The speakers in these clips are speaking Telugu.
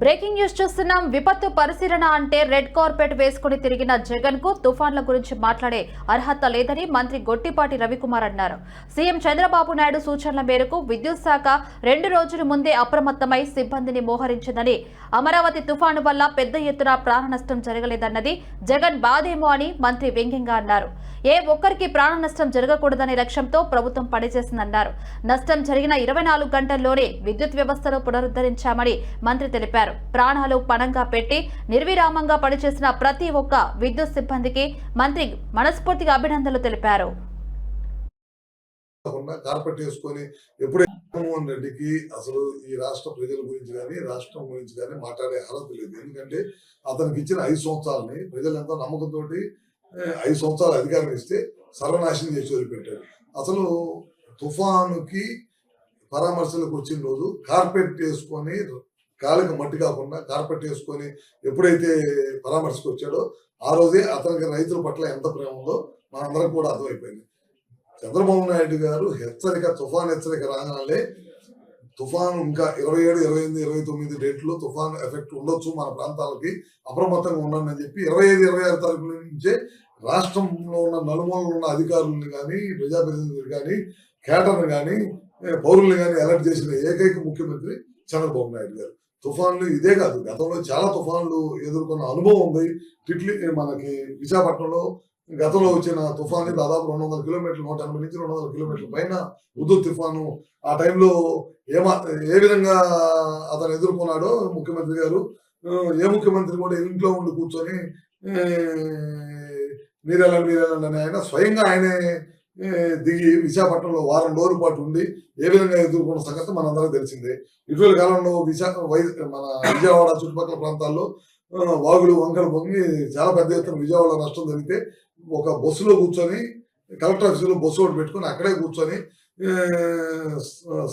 బ్రేకింగ్ న్యూస్ చూస్తున్నాం. విపత్తు పరిశీలన అంటే రెడ్ కార్పెట్ వేసుకుని తిరిగిన జగన్కు తుఫాన్ల గురించి మాట్లాడే అర్హత లేదని మంత్రి గొట్టిపాటి రవికుమార్ అన్నారు. సీఎం చంద్రబాబు నాయుడు సూచనల మేరకు విద్యుత్ శాఖ రెండు రోజుల ముందే అప్రమత్తమై సిబ్బందిని మోహరించిందని అమరావతి తుఫాను వల్ల పెద్ద ఎత్తున ప్రాణ నష్టం జరగలేదన్నది జగన్ బాధేమో అని మంత్రి వ్యంగ్యంగా అన్నారు. ఏ ఒక్కరికి ప్రాణ నష్టం జరగకూడదనే లక్ష్యంతో ప్రభుత్వం పనిచేసిందన్నారు. నష్టం జరిగిన ఇరవై నాలుగు గంటల్లోనే విద్యుత్ వ్యవస్థను పునరుద్ధరించామని మంత్రి తెలిపారు. ప్రాణాలు పణంగా పెట్టి నిర్విరామంగా పనిచేసిన ప్రతి ఒక్క విద్యుత్ సిబ్బందికి మంత్రి మనస్ఫూర్తిగా అభినందనలు తెలిపారు. కార్పెట్ వేసుకొని ఎప్పుడే జగన్మోహన్ రెడ్డికి అసలు ఈ రాష్ట్ర ప్రజల గురించి కానీ రాష్ట్రం గురించి కానీ మాట్లాడే అర్హత లేదు. ఎందుకంటే అతనికి ఇచ్చిన ఐదు సంవత్సరాలని ప్రజలు ఎంతో నమ్మకంతో ఐదు సంవత్సరాలు అధికారం ఇస్తే సర్వనాశనం చేసి వదిలిపెట్టారు. అసలు తుఫానుకి పరామర్శలకు వచ్చిన రోజు కార్పెట్ వేసుకొని కాళ్ళకి మట్టి కాకుండా కార్పెట్ వేసుకొని ఎప్పుడైతే పరామర్శకు వచ్చాడో ఆ రోజే అతనికి రైతుల పట్ల ఎంత ప్రేమ ఉందో మనందరం కూడా అర్థమైపోయింది. చంద్రబాబు నాయుడు గారు హెచ్చరిక తుఫాన్ హెచ్చరిక రాగానే తుఫాను ఇంకా ఇరవై ఏడు ఇరవై ఎనిమిది ఇరవై తొమ్మిది డేట్లో తుఫాన్ ఎఫెక్ట్ ఉండొచ్చు మన ప్రాంతాలకి అప్రమత్తంగా ఉండండి అని చెప్పి ఇరవై ఐదు ఇరవై ఆరు తారీఖుల నుంచే రాష్ట్రంలో ఉన్న నలుమూలలో ఉన్న అధికారులను కానీ ప్రజాప్రతినిధులు కానీ కేటర్ని కానీ పౌరుల్ని కానీ అలర్ట్ చేసిన ఏకైక ముఖ్యమంత్రి చంద్రబాబు నాయుడు గారు. తుఫాన్లు ఇదే కాదు గతంలో చాలా తుఫాన్లు ఎదుర్కొన్న అనుభవం ఉంది. టిట్లీ మనకి విశాఖపట్నంలో గతంలో వచ్చిన తుఫాన్ దాదాపు రెండు వందల కిలోమీటర్లు నూట ఎనభై నుంచి రెండు వందల కిలోమీటర్ల పైన ఉదు తుఫాను. ఆ టైంలో ఏమా ఏ విధంగా అతను ఎదుర్కొన్నాడో ముఖ్యమంత్రి గారు? ఏ ముఖ్యమంత్రి కూడా ఇంట్లో ఉండి కూర్చొని మీరెళ్ళండి మీరెళ్ళండి అని ఆయన స్వయంగా ఆయనే దిగి విశాఖపట్నంలో వారం రోజుల పాటు ఉండి ఏ విధంగా ఎదుర్కొన్న సంగతి మనందరికీ తెలిసిందే. ఇటీవల కాలంలో విశాఖ మన విజయవాడ చుట్టుపక్కల ప్రాంతాల్లో వాగులు వంకలు పొంగి చాలా పెద్ద ఎత్తున విజయవాడ నష్టం జరిగితే ఒక బస్సులో కూర్చొని కలెక్టర్ ఆఫీసులో బస్సు ఒకటి పెట్టుకొని అక్కడే కూర్చొని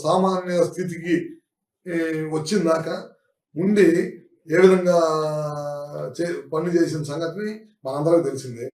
సామాన్య స్థితికి వచ్చిందాక ఉండి ఏ విధంగా చే పని చేసిన సంగతిని మనందరికీ తెలిసిందే.